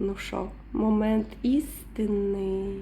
Ну що, момент істини.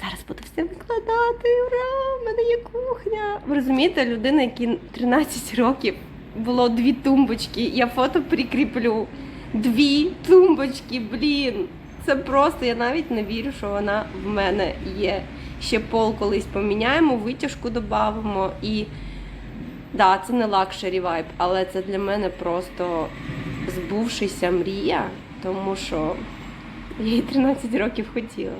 Зараз буду все викладати. Ура! В мене є кухня. Ви розумієте, людина, якій 13 років було дві тумбочки. Я фото прикріплю. Дві тумбочки, блін. Це просто, я навіть не вірю, що вона в мене є. Ще пол колись поміняємо, витяжку додамо і. Да, це не лакшері вайб, але це для мене просто збувшися мрія, тому що я її 13 років хотіла.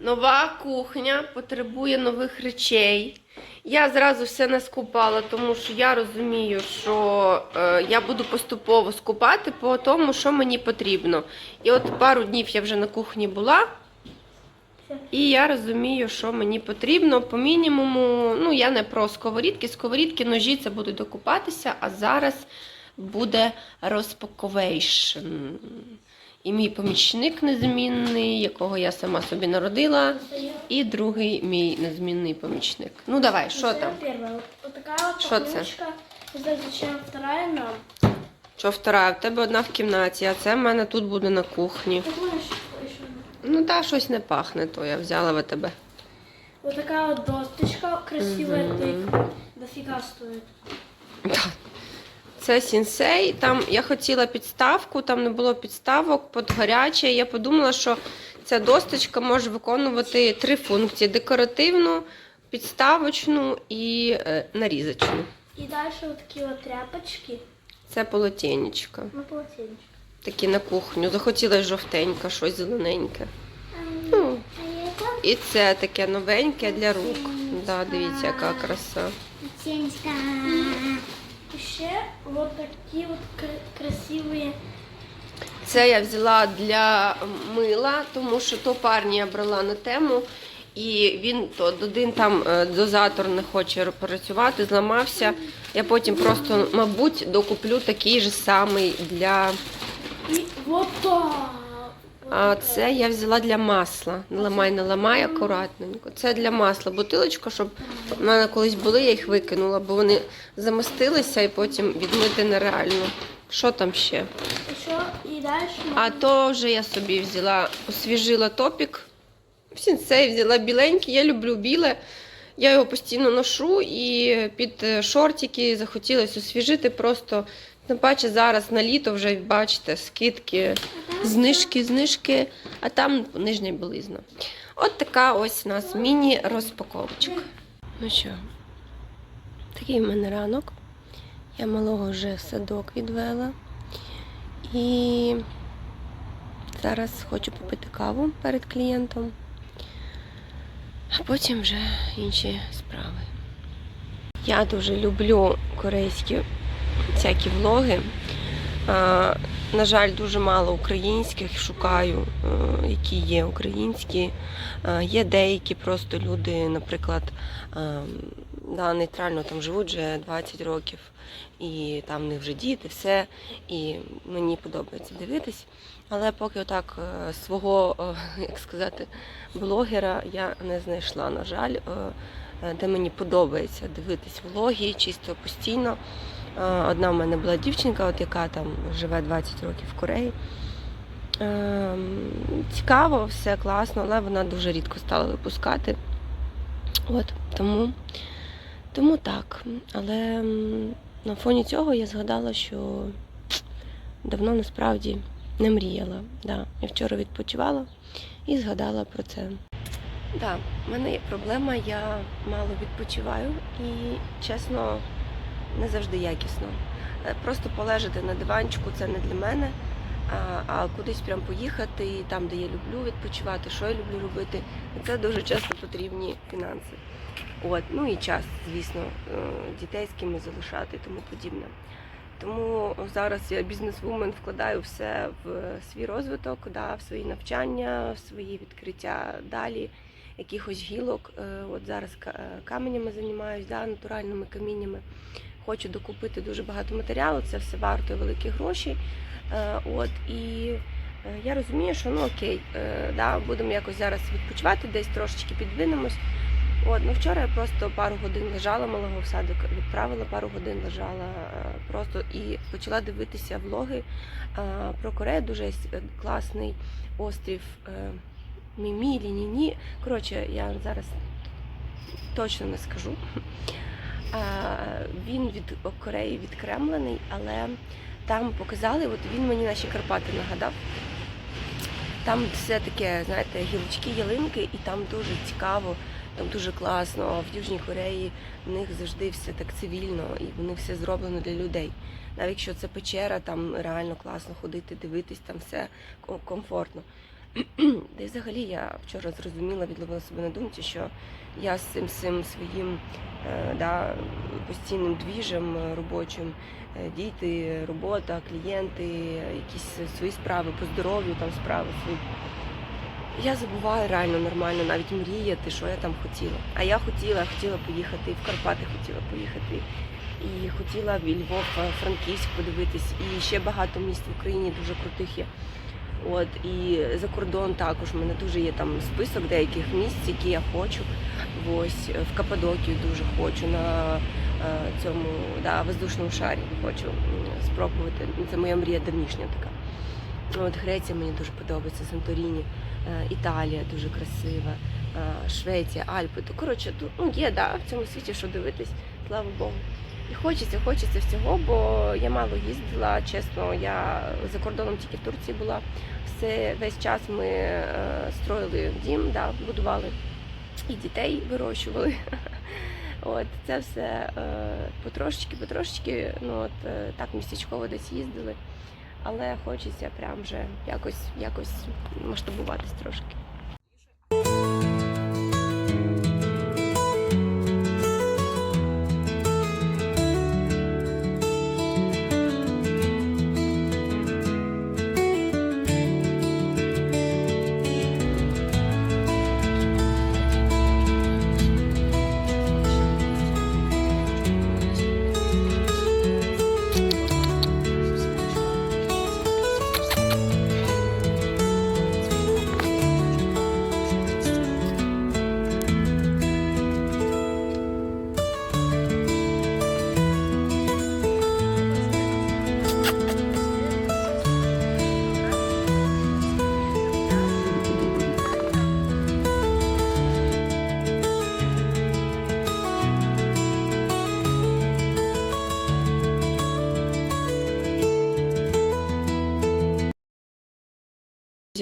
Нова кухня потребує нових речей. Я зразу все не скупала, тому що я розумію, що е, я буду поступово скупати по тому, що мені потрібно. І от пару днів я вже на кухні була. І я розумію, що мені потрібно по мінімуму. Ну, я не про сковорідки. Сковорідки, ножі це будуть докупатися, а зараз буде розпаковейшн. І мій помічник незмінний, якого я сама собі народила, і другий мій незмінний помічник. Ну давай, що там? Что це? вторая нам. Що втора? В тебе одна в кімнаті, а це в мене тут буде на кухні. Ну та щось не пахне, то я взяла в тебе. Вот такая вот досточка красивая. Тыква. Дофига стоит. Так. Це сінсей. Там я хотіла підставку, там не було підставок під гаряче. Я подумала, що ця досточка може виконувати три функції: декоративну, підставочну і е, нарізочну. Дальше вот такие вот тряпочки Це полотенечко. на полотенечко. Такі на кухню. Захотілося жовтеньке, щось зелененьке. Ну, і це таке новеньке для рук. Да, дивіться, яка краса. Еще вот такі от красиві. Це я взяла для мила, тому що то парні я брала на тему, і він то один там е, дозатор не хоче працювати, зламався. Я потім просто, мабуть, докуплю такий же самий для. І вот так. А це я взяла для масла. Не ламай, не ламай акуратненько. Це для масла бутилочка, щоб в мене колись були, я їх викинула, бо вони замостилися і потім відмити нереально. Що там ще? А то вже я собі взяла, освіжила топік. В сінсей взяла біленький, я люблю біле. Я його постійно ношу і під е, шортики захотілося освіжити. Просто тим паче зараз на літо вже бачите, скидки, знижки, знижки, а там нижня білизна. От така ось у нас міні-розпаковочка. Ну що, такий в мене ранок. Я малого вже в садок відвела. І зараз хочу попити каву перед клієнтом, а потім вже інші справи. Я дуже люблю корейські всякі влоги. На жаль, дуже мало українських шукаю, е, які є українські. Є деякі просто люди, наприклад, да, нейтрально там живуть вже 20 років, і там в них вже діти, все. І мені подобається дивитись. Але поки отак е, свого, е, як сказати, блогера я не знайшла, на жаль, де мені подобається дивитись влоги чисто постійно. Е, Одна в мене була дівчинка, от яка там живе 20 років в Кореї. Ем, Цікаво, все класно, але вона дуже рідко стала випускати. От, тому, тому так. Але на фоні цього я згадала, що давно насправді не мріяла. Да. Я вчора відпочивала і згадала про це. Да, в мене є проблема, я мало відпочиваю і, чесно, не завжди якісно. Е, Просто полежати на диванчику це не для мене. А, кудись прям поїхати, там, де я люблю відпочивати, що я люблю робити, це дуже часто потрібні фінанси. От, ну і час, звісно, е, дітей з кимось залишати і тому подібне. Тому зараз я бізнес-вумен вкладаю все в свій розвиток, да, в свої навчання, в свої відкриття далі, якихось гілок. Е, От зараз каменями займаюся, да, натуральними каміннями. Хочу докупити дуже багато матеріалу, це все вартує великі гроші. Е, От і е, я розумію, що ну окей, е, да, будемо якось зараз відпочивати, десь трошечки підвинемось. От, ну вчора я просто пару годин лежала, малого в садик відправила, пару годин лежала просто і почала дивитися влоги про Корею. Дуже класний острів Мімі, Лініні. Коротше, я зараз точно не скажу. Він від Кореї відкремлений, але там показали, от він мені наші Карпати нагадав. Там все таке, знаєте, гілочки, ялинки, і там дуже цікаво, там дуже класно. В Южній Кореї в них завжди все так цивільно, і вони все зроблено для людей. Навіть якщо це печера, там реально класно ходити, дивитись, там все комфортно. Й взагалі я вчора зрозуміла, відловила себе на думці, що я з цим, цим своїм е, да, постійним двіжем е, робочим, е, діти, робота, клієнти, якісь свої справи по здоров'ю, там справи свої. Я забуваю реально нормально навіть мріяти, що я там хотіла. А я хотіла, хотіла поїхати, в Карпати хотіла поїхати. І хотіла в Львов, Франківськ подивитись. І ще багато міст в Україні дуже крутих є. От і за кордон також у мене дуже є там список деяких місць, які я хочу. Ось е, в Каппадокію дуже хочу на е, цьому да, воздушному шарі. Хочу спробувати. Ну, Це моя мрія давнішня така. От Греція мені дуже подобається, Санторіні, е, Італія дуже красива, Швеція, Альпи. То коротше, ну, є да, в цьому світі, що дивитись, слава Богу. І хочеться, хочеться всього, бо я мало їздила. Чесно, я за кордоном тільки в Турції була. Все весь час ми е, строїли дім, да, будували і дітей вирощували. От це все е, потрошечки, потрошечки, ну от е, так містечково десь їздили. Але хочеться прям вже якось, якось масштабуватись трошки.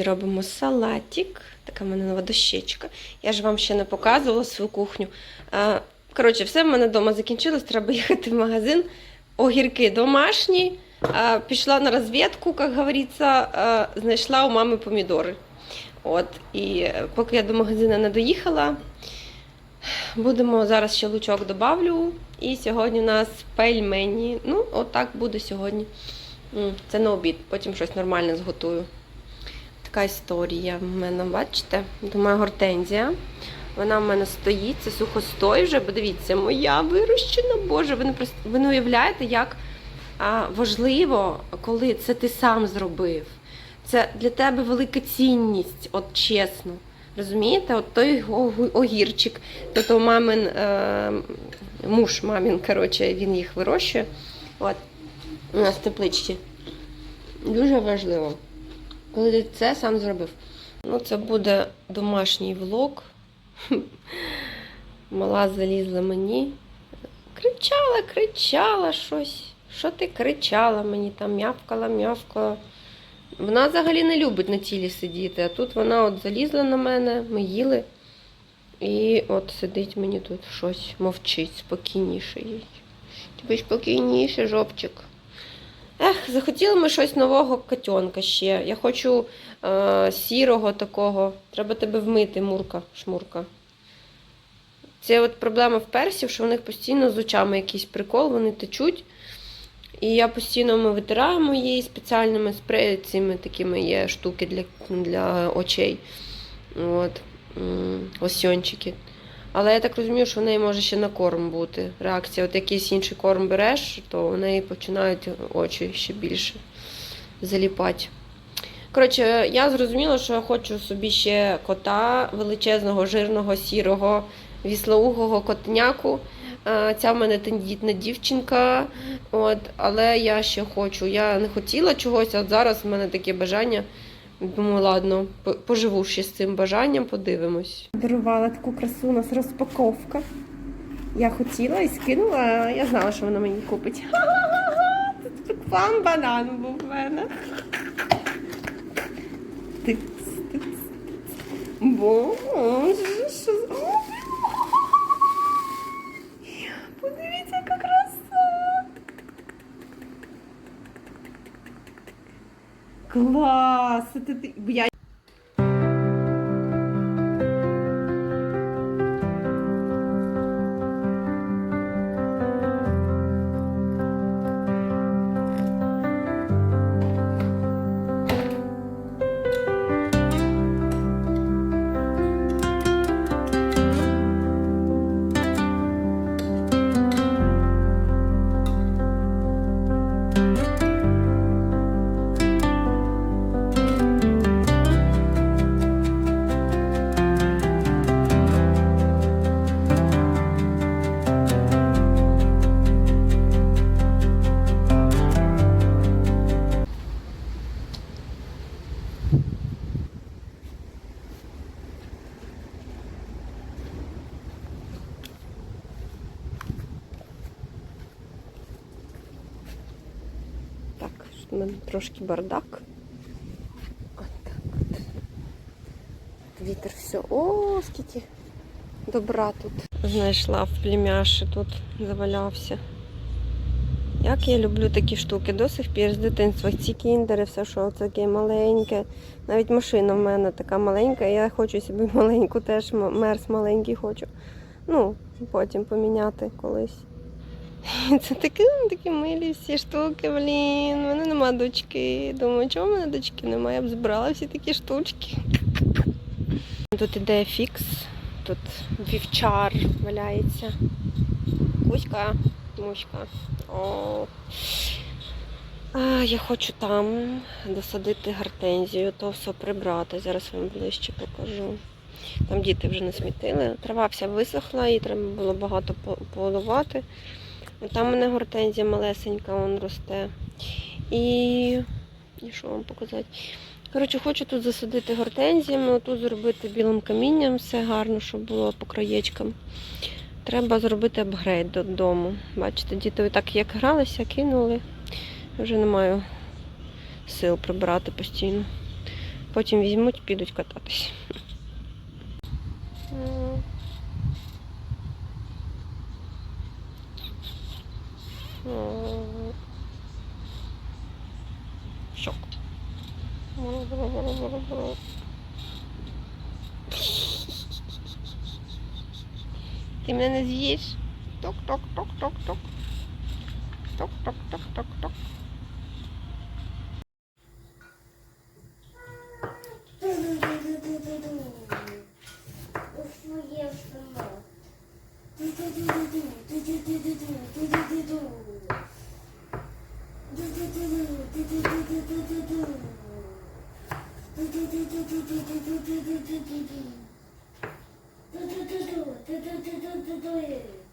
Робимо салатик. Така в мене нова дощечка. Я ж вам ще не показувала свою кухню. Коротше, все в мене вдома закінчилось, треба їхати в магазин. Огірки домашні. Пішла на розвідку, як говориться, знайшла у мами помідори. От, і е, поки я до магазину не доїхала, будемо зараз ще лучок добавлю. І сьогодні у нас пельмені. Ну, отак буде сьогодні. Це на обід, потім щось нормальне зготую. Така історія в мене, бачите? Думаю, гортензія. Вона в мене стоїть, це сухостой вже, бо дивіться, моя вирощена, Боже, ви не, ви не уявляєте, як а, важливо, коли це ти сам зробив. Це для тебе велика цінність, от чесно. Розумієте, от той огірчик, то то мамин е, муж мамін, коротше, він їх вирощує. От, у нас тепличці. Дуже важливо коли ти це сам зробив. Ну, це буде домашній влог. Мала залізла мені. Кричала, кричала щось. Що ти кричала мені там, м'явкала, м'явкала. Вона взагалі не любить на тілі сидіти, а тут вона от залізла на мене, ми їли. І от сидить мені тут щось, мовчить, спокійніше їй. Тобі спокійніше, жопчик. Ех, захотіли ми щось нового котенка ще. Я хочу е, сірого такого. Треба тебе вмити, Мурка, шмурка. Це от проблема в персів, що в них постійно з очами якийсь прикол, вони течуть. І я постійно ми витираємо її спеціальними спреями, такими є штуки для, для очей. От. Лосьончики. Але я так розумію, що в неї може ще на корм бути реакція. От якийсь інший корм береш, то у неї починають очі ще більше заліпати. Коротше, я зрозуміла, що я хочу собі ще кота величезного, жирного, сірого, віслоугого котеняку. Е, Ця в мене тендітна дівчинка. От, але я ще хочу. Я не хотіла чогось, а зараз в мене таке бажання. Думаю, ладно, поживу ще з цим бажанням, подивимось. Дарувала таку красу у нас розпаковка. Я хотіла і скинула, я знала, що вона мені купить. Тут план банан був в мене. Тиц, тиц. Боже, що за- О, Подивіться, яка краса! Клас! В мене трошки бардак. От так от. Вітер все. О, скільки добра тут. Знайшла в племяші тут завалявся. Як я люблю такі штуки до сих пір з дитинства. Ці кіндери, все, що таке маленьке. Навіть машина в мене така маленька, я хочу собі маленьку теж, м- мерс маленький хочу. Ну, потім поміняти колись. Це такі, такі милі всі штуки, блін. У мене нема дочки. Думаю, чому в мене дочки немає? Я б збирала всі такі штучки. Тут іде фікс, тут вівчар валяється. Кузька, муська. О. А, я хочу там досадити гортензію, то все прибрати. Зараз вам ближче покажу. Там діти вже не смітили. Трава вся висохла, її треба було багато по- поливати. От Там у мене гортензія малесенька, вон росте. І. І що вам показати? Коротше, хочу тут засадити гортензіями, тут зробити білим камінням, все гарно, щоб було по краєчкам. Треба зробити апгрейд додому. Бачите, діти так як гралися, кинули. Вже не маю сил прибирати постійно. Потім візьмуть, підуть кататись. Шок. Ти мене не? Ток-ток-ток-ток-ток. Ток-ток-ток-ток-ток. ど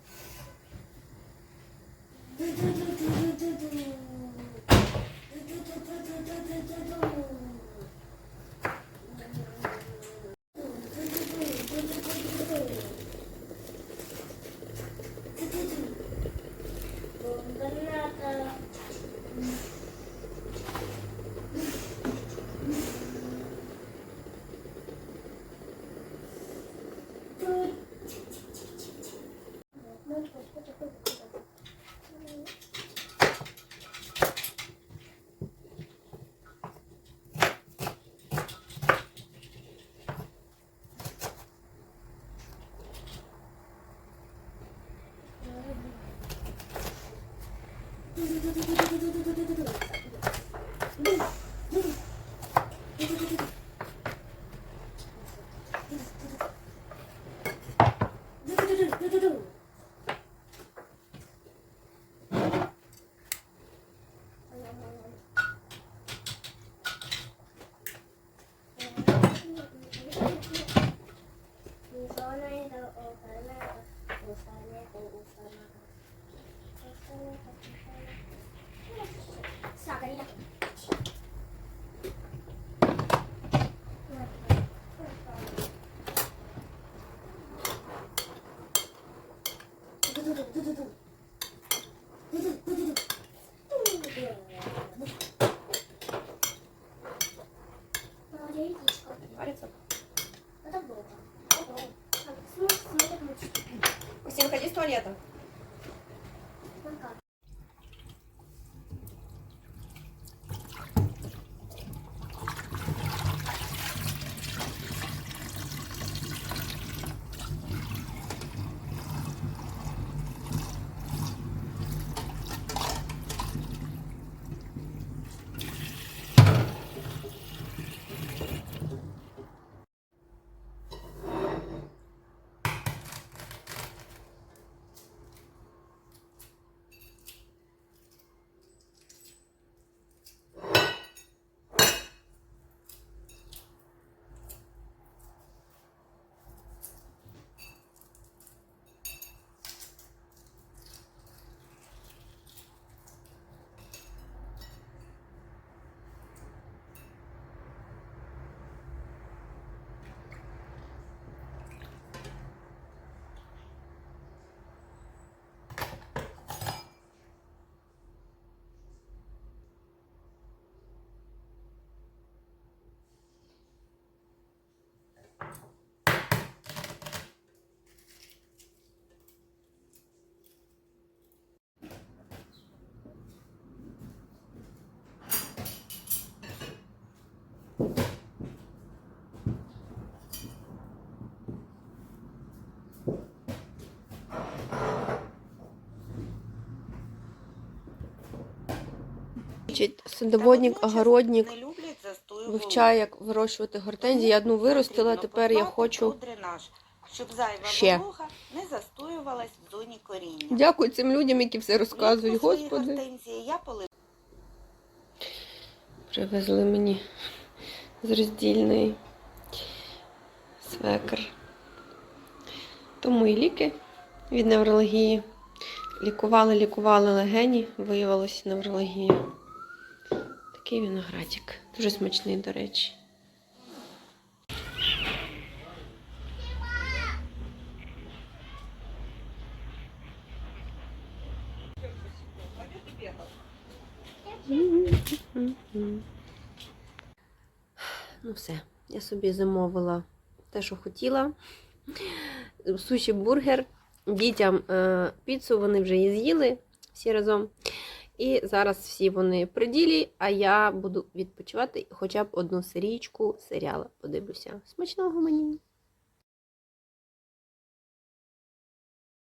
Максим, ходи с туалета. Садоводник, огородник, вивчає, як вирощувати гортензії. Я одну виростила, тепер я хочу. щоб зайва ще. волога не застоювалась в зоні коріння. Дякую цим людям, які все розказують. Господи. я Привезли мені з свекр. Тому і ліки від неврології. Лікували, лікували легені, виявилося неврологія. Такий виноградик. Дуже смачний, до речі. Ну все, я собі замовила те, що хотіла. Суші бургер. Дітям е, піцу вони вже її з'їли всі разом. І зараз всі вони при ділі, а я буду відпочивати хоча б одну серійку серіала подивлюся. Смачного мені!